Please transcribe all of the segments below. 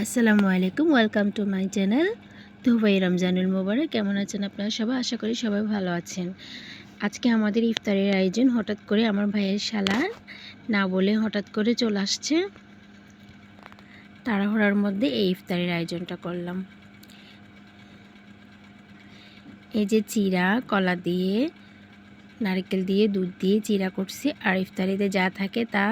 আসসালামু আলাইকুম, welcome to my channel Dubai রমজানুল মোবারক। কেমন আছেন আপনারা সবাই? আশা করি সবাই ভালো আছেন। আজকে আমাদের ইফতারের আয়োজন হঠাৎ করে আমার ভাইয়ের শালার, না বলে হঠাৎ করে চলে আসছে। তাড়াহুড়ার মধ্যে এই ইফতারের আয়োজনটা করলাম। এই যে চিরা, কলা দিয়ে, নারকেল দিয়ে, দুধ দিয়ে চিরা করছি। আর ইফতারিতে যা থাকে তা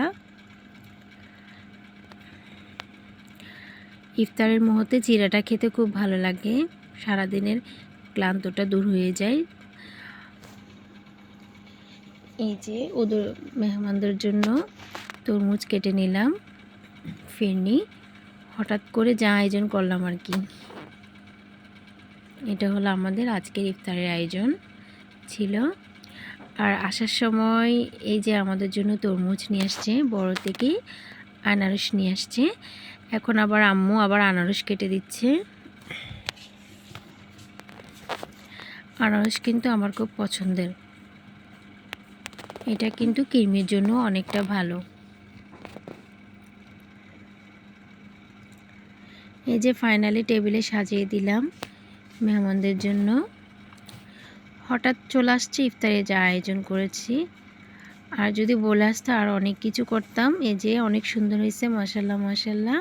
ইফতারের মুহূর্তে চিরাটা খেতে খুব ভালো লাগে। সারাদিনের ক্লান্তটা দূর হয়ে যায়। এই যে ওদের মেহমানদের জন্য তরমুজ কেটে নিলাম ফিরনি হঠাৎ করে যা আয়োজন করলাম আর কি। এটা হলো আমাদের আজকের ইফতারের আয়োজন ছিল। আর আসার সময় এই যে আমাদের জন্য তরমুজ নিয়ে আসছে, বড় থেকে আনারস নিয়ে আসছে। এখন আবার আম্মু আবার আনারস কেটে দিচ্ছে। আনারস কিন্তু আমার খুব পছন্দের। এটা কিন্তু কিরমির জন্য অনেকটা ভালো। এই যে ফাইনালি টেবিলে সাজিয়ে দিলাম মেহমানদের জন্য। হঠাৎ চলে আসছে, ইফতারে যা আয়োজন করেছি। আর যদি বলে আসতো আর অনেক কিছু করতাম, এই যে অনেক সুন্দর হয়েছে মাসাল্লাহ মাসাল্লাহ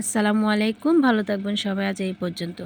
আসসালামু আলাইকুম, ভালো থাকবেন সবাই আজ এই পর্যন্ত।